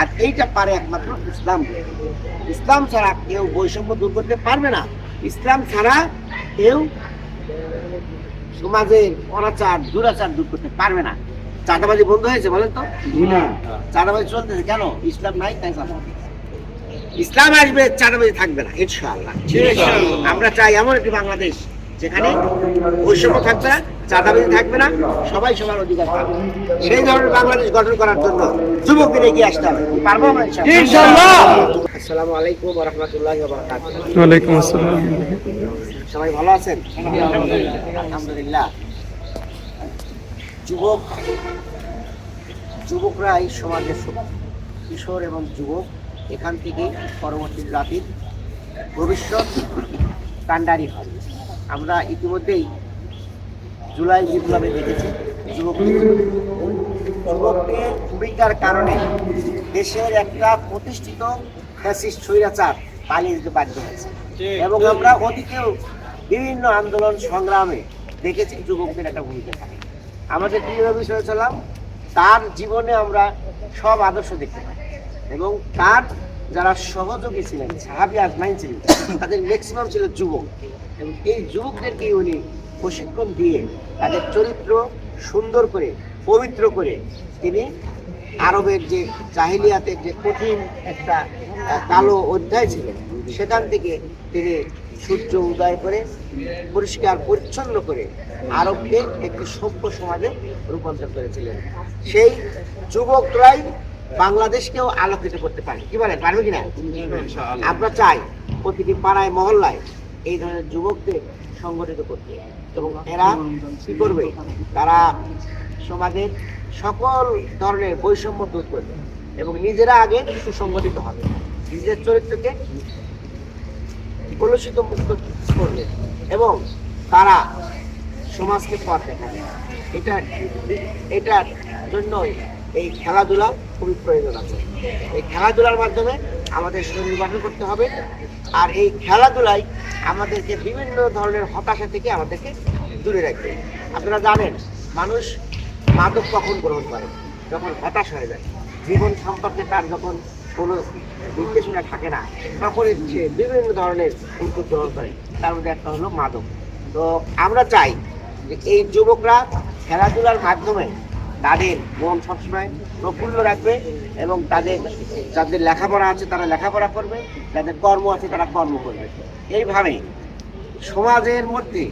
আর এইটা পারে একমাত্র ইসলাম। ইসলাম ছাড়া কেউ বৈষম্য দূর করতে পারবে না। ইসলাম ছাড়া কেউ সমাজের অনাচার দুরাচার দূর করতে পারবে না। চাঁদাবাজি বন্ধ হয়েছে বলেন তো? চাঁদাবাজি চলতেছে কেন? ইসলাম নাই তাই চাঁদাবাজি। ইসলাম আসবে চাঁদাবাজি থাকবে না ইনশাআল্লাহ। আমরা চাই এমন একটি বাংলাদেশ যেখানে বৈষম্য থাকবে না চাঁদাবাজি থাকবে না সবাই সবার অধিকার পাবে। সেই ধরনের বাংলাদেশ গঠন করার জন্য যুবকদের এগিয়ে আসতে হবে। পারব আসসালামু আলাইকুম রাহমাতুল্লাহি ওয়ালাইকুম আসসালাম। সবাই ভালো আছেন? আলহামদুলিল্লাহ। যুবক যুবকরাই সমাজের শক্তি। কিশোর এবং যুবক এখান থেকে পরবর্তী জাতির ভবিষ্যৎ কাণ্ডারি হয় আমরা ইতিমধ্যেই জুলাই বিপ্লবে দেখেছি যুবকদের ভূমিকার কারণে দেশের একটা প্রতিষ্ঠিত ফ্যাসিস্ট স্বৈরাচার পালিয়ে যেতে বাধ্য হয়েছে। এবং আমরা অতীতেও বিভিন্ন আন্দোলন সংগ্রামে দেখেছি যুবকদের একটা ভূমিকা থাকে। আমাদের প্রিয় বিষয় ছিলাম তার জীবনে আমরা সব আদর্শ দেখতে পাই। এবং তার যারা সহযোগী ছিলেন, সাহাবি আজমাইন ছিলেন, তাদের ম্যাক্সিমাম ছিল যুবক। এবং এই যুবকদেরকে উনি প্রশিক্ষণ দিয়ে তাদের চরিত্র সুন্দর করে পবিত্র করে তিনি আরবের যে জাহিলিয়াতের যে কঠিন একটা কালো অধ্যায় ছিল সেখান থেকে তিনি সূর্য উদয় করে পরিষ্কার পরিচ্ছন্ন করে আরবকে একটি সভ্য সমাজে রূপান্তর করেছিলেন। সেই যুবকরাই বাংলাদেশকেও আলোকিত করতে পারে। কি বলেন পারবে কিনা? আমরা চাই প্রতিটি পাড়ায় মহল্লায় এই ধরনের যুবকদের সংগঠিত করতে। এবং এরা কি করবে? তারা সমাজের সকল ধরনের বৈষম্য দূর করবে এবং নিজেরা আগে সুসংগঠিত হবে। নিজের চরিত্রকে কলুষিত মুক্ত করবে এবং তারা সমাজকে পথ দেখাবে। এটা এটার জন্যই এই খেলাধুলা খুবই প্রয়োজন আছে। এই খেলাধুলার মাধ্যমে আমাদের গঠন করতে হবে। আর এই খেলাধুলাই আমাদেরকে বিভিন্ন ধরনের হতাশা থেকে আমাদেরকে দূরে রাখবে। আপনারা জানেন, মানুষ মাদক কখন গ্রহণ করে? যখন হতাশ হয়ে যায়। জীবন সম্পর্কে তার যখন কোনো নির্দেশনা থাকে না তখনই সে বিভিন্ন ধরনের উদ্যোগ গ্রহণ করে। তার মধ্যে একটা হলো মাদক। তো আমরা চাই যে এই যুবকরা খেলাধুলার মাধ্যমে তাদের মন সবসময় প্রফুল্ল রাখবে এবং তাদের যাদের লেখাপড়া আছে তারা লেখাপড়া করবে, যাদের কর্ম আছে তারা কর্ম করবে। এইভাবে সমাজের মধ্যে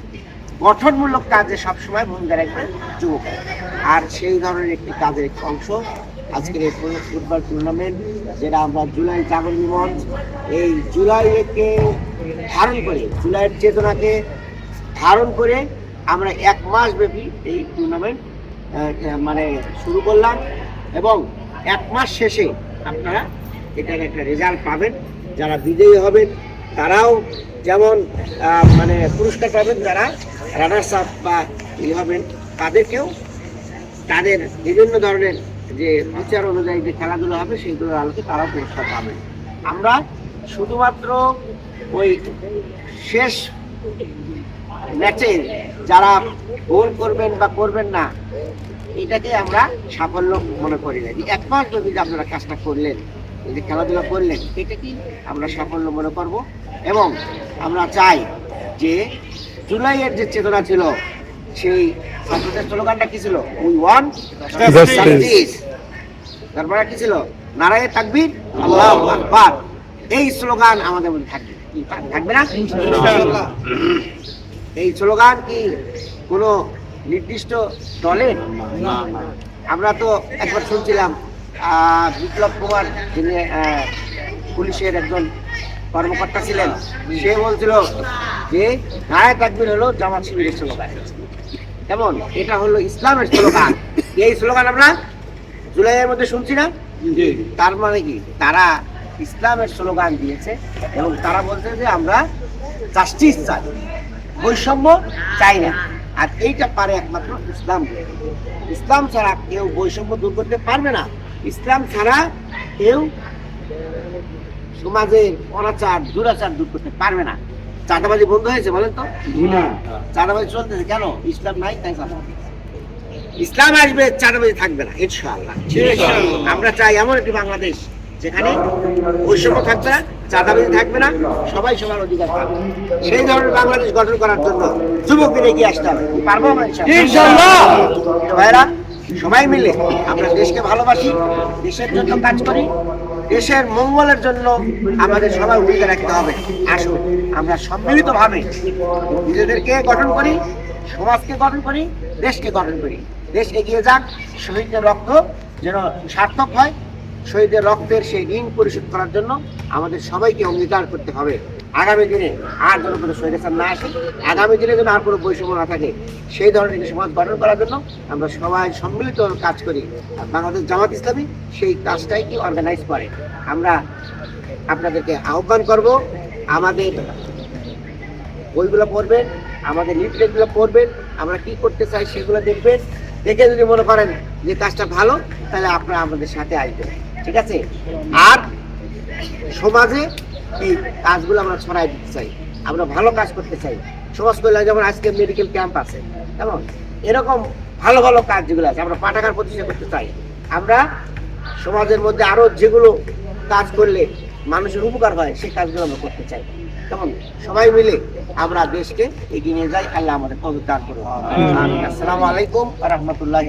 গঠনমূলক কাজে সবসময় ভূমিকা রাখবে যুবক। আর সেই ধরনের একটি কাজের একটি অংশ আজকের এই ফুটবল টুর্নামেন্ট যেটা আমরা জুলাই জাগরণী মঞ্চ এই জুলাইকে ধারণ করে, জুলাইয়ের চেতনাকে ধারণ করে আমরা এক মাস ব্যাপী এই টুর্নামেন্ট মানে শুরু করলাম এবং এক মাস শেষে আপনারা এটার একটা রেজাল্ট পাবেন। যারা বিজয়ী হবেন, তারাও যেমন মানে পুরস্কার পাবেন, যারা রানার্স আপ বা ই হবেন, তাদেরকেও তাদের বিভিন্ন ধরনের যে বিচার অনুযায়ী যে খেলাধুলো হবে, সেইগুলোর আলোকে তারাও পুরস্কার পাবেন। আমরা শুধুমাত্র ওই শেষ ম্যাচে যারা গোল করবেন বা করবেন না এটাকে আমরা সাফল্য মনে করি না। যে এক মাস যদি আপনারা কাজটা করলেন এই যে খেলাধুলা করলেন এটাকেই আমরা সাফল্য মনে করব এবং আমরা চাই যে জুলাইয়ের যে চেতনা ছিল সেই ছাত্রদের স্লোগানটা কি ছিল? We won. তারপরে কি ছিল? নারায়ে তাকবীর আল্লাহ আকবার। এই স্লোগান আমাদের মধ্যে থাকবে। থাকবে না? এই স্লোগান কি? কোনো নির্দিষ্ট দলের আমরা তো একবার শুনছিলাম বিপ্লব কুমার যিনি পুলিশের একজন কর্মকর্তা ছিলেন সে বলছিল যে নারায় তাকবির হলো জামাত শিবিরের স্লোগান। কেমন? এটা হলো ইসলামের স্লোগান। এই স্লোগান আমরা জুলাইয়ের মধ্যে শুনছি না? তার মানে কি? তারা ইসলামের স্লোগান দিয়েছে এবং তারা বলছে যে আমরা জাস্টিস চাই বৈষম্য চাই না। আর এইটা পারে একমাত্র ইসলাম। ইসলাম ছাড়া কেউ বৈষম্য দূর করতে পারবে না। ইসলাম ছাড়া কেউ সমাজের অনাচার দুরাচার দূর করতে পারবে না। চাঁদাবাজি বন্ধ হয়েছে বলেন তো? চাঁদাবাজি চলতেছে কেন? ইসলাম নাই তাই চাঁদাবাজি ইসলাম আসবে চাঁদাবাজি থাকবে না ইনশাআল্লাহ। আমরা চাই এমন একটি বাংলাদেশ যেখানে বৈষম্য থাকবে না চাঁদাবাজি থাকবে না সবাই সবার অধিকার পাবে। সেই ধরনের বাংলাদেশ গঠন করার জন্য যুবকদের এগিয়ে আসতে হবে। পারব ভাইরা সবাই মিলে আমরা দেশকে ভালোবাসি দেশের জন্য কাজ করি দেশের মঙ্গলের জন্য আমাদের সবাই ভূমিকা রাখতে হবে। আসুন আমরা সম্মিলিতভাবে নিজেদেরকে গঠন করি সমাজকে গঠন করি দেশকে গঠন করি। দেশ এগিয়ে যাক শহীদের রক্ত যেন সার্থক হয় শহীদের রক্তের সেই ঋণ পরিশোধ করার জন্য আমাদের সবাইকে অঙ্গীকার করতে হবে। আগামী দিনে আর যেন কোনো স্বৈরাচার না আসে, আগামী দিনে যেন আর কোনো বৈষম্য না থাকে, সেই ধরনের একটি সমাজ গঠন করার জন্য আমরা সবাই সম্মিলিত কাজ করি। বাংলাদেশ জামাত ইসলামী সেই কাজটাই কি অর্গানাইজ করে? আমরা আপনাদেরকে আহ্বান করব, আমাদের বইগুলো পড়বেন, আমাদের লিফলেটগুলো পড়বেন, আমরা কি করতে চাই সেগুলো দেখবেন। দেখে যদি মনে করেন যে কাজটা ভালো, তাহলে আপনারা আমাদের সাথে আসবেন। ঠিক আছে? আর সমাজে এই কাজগুলো আমরা ছড়াই দিতে চাই। আমরা ভালো কাজ করতে চাই। সমাজ কল্যাণ যেমন আজকে মেডিকেল ক্যাম্প আছে কেমন? এরকম ভালো ভালো কাজ যেগুলো আছে। আমরা পাঠাগার প্রতিষ্ঠা করতে চাই। আমরা সমাজের মধ্যে আরও যেগুলো কাজ করলে মানুষের উপকার হয় সেই কাজগুলো আমরা করতে চাই। কেমন? সবাই মিলে আমরা দেশকে এগিয়ে নিয়ে যাই। আল্লাহ আমাদের কবিতা দান করুন আসসালামু আলাইকুম রহমতুল্লাহ